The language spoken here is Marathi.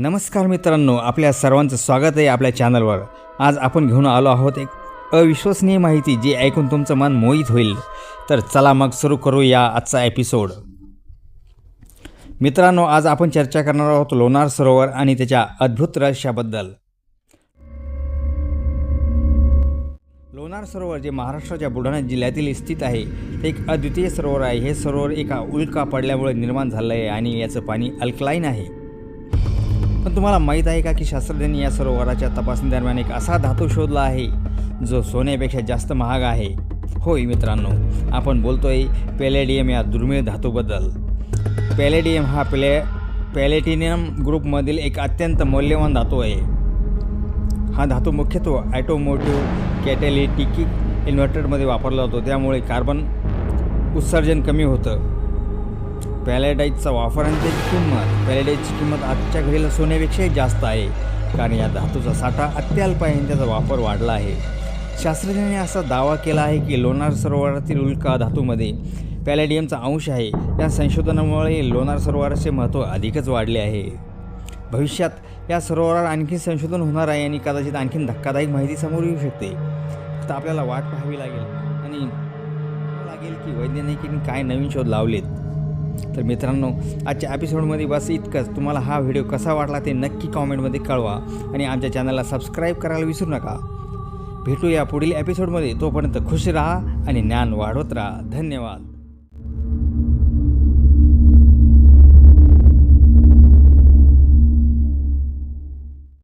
नमस्कार मित्रांनो आपल्या सर्वांचं स्वागत आहे आपल्या चॅनलवर. आज आपण घेऊन आलो आहोत एक अविश्वसनीय माहिती जी ऐकून तुमचं मन मोहित होईल. तर चला मग सुरू करू या आजचा एपिसोड मित्रांनो आज आपण चर्चा करणार आहोत लोणार सरोवर आणि त्याच्या अद्भुत रहस्याबद्दल. लोणार सरोवर जे महाराष्ट्राच्या बुलढाणा जिल्ह्यातील स्थित आहे ते एक अद्वितीय सरोवर आहे. हे सरोवर एका उल्का पडल्यामुळे निर्माण झालं आहे आणि याचं पाणी अल्कलाईन आहे. पण तुम्हाला माहीत आहे का की शास्त्रज्ञांनी या सरोवराच्या तपासणीदरम्यान एक असा धातू शोधला आहे जो सोन्यापेक्षा जास्त महाग आहे? होय मित्रांनो आपण बोलतोय पॅलेडियम या दुर्मिळ धातूबद्दल. पॅलेडियम हा प्ले पॅलेटिनियम ग्रुपमधील एक अत्यंत मौल्यवान धातू आहे. हा धातू मुख्यत्व ॲटोमोटिव्ह कॅटेलिटिकी इन्व्हर्टरमध्ये वापरला जातो त्यामुळे कार्बन उत्सर्जन कमी होतं. पॅलेडाईजचा वापर आणि त्याची किंमत. पॅलेडाईजची किंमत आजच्या घडीला सोन्यापेक्षाही जास्त आहे. कारण या धातूचा साठा अत्यल्प आहे आणि त्याचा वापर वाढला आहे. शास्त्रज्ञांनी असा दावा केला आहे की लोणार सरोवरातील उल्का धातूमध्ये पॅलेडियमचा अंश आहे. या संशोधनामुळे लोणार सरोवराचे महत्त्व अधिकच वाढले आहे. भविष्यात या सरोवरावर आणखी संशोधन होणार आहे आणि कदाचित आणखीन धक्कादायक माहिती समोर येऊ शकते. तर आपल्याला वाट पाहावी लागेल आणि लागेल की वैज्ञानिकांनी काय नवीन शोध लावलेत. तर मित्रांनो आजच्या एपिसोडमध्ये बस इतकंच. तुम्हाला हा व्हिडिओ कसा वाटला ते नक्की कॉमेंटमध्ये कळवा. आणि आमच्या चॅनलला सबस्क्राईब करायला विसरू नका. भेटूया पुढील एपिसोडमध्ये तोपर्यंत खुश राहा आणि ज्ञान वाढवत राहा. धन्यवाद.